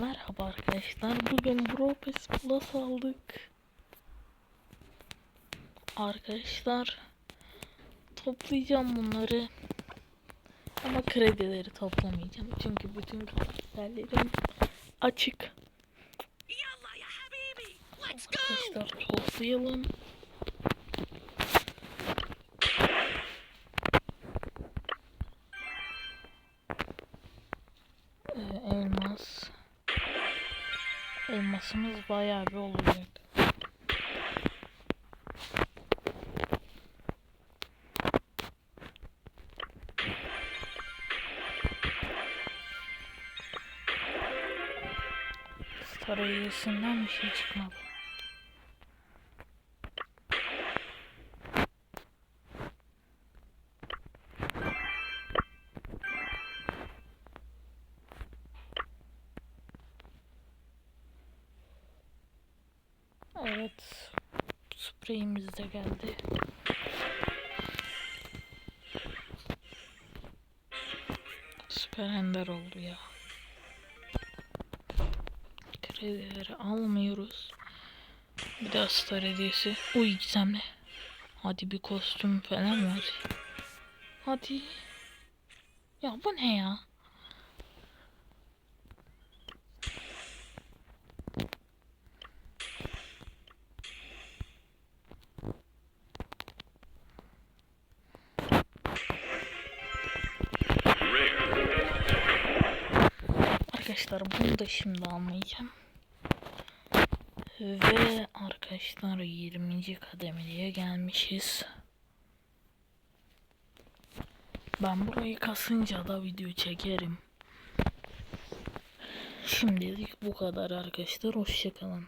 Merhaba arkadaşlar. Bugün Bropes Plus aldık. Arkadaşlar toplayacağım bunları. Ama kredileri toplamayacağım. Çünkü bütün kredilerim açık. Arkadaşlar toplayalım. Elmasımız bayağı bir olacak. Agency'sinden bir şey çıkmadı. Evet. Spreyimiz de geldi. Süper ender oldu ya. Kredileri almıyoruz. Bir daha star hediyesi. Uy gizemli. Hadi bir kostüm falan var. Hadi. Ya bu ne ya? Arkadaşlar bunu da şimdi almayacağım. Ve arkadaşlar 20. kademeye gelmişiz. Ben burayı kasınca da video çekerim. Şimdilik bu kadar arkadaşlar. Hoşçakalın.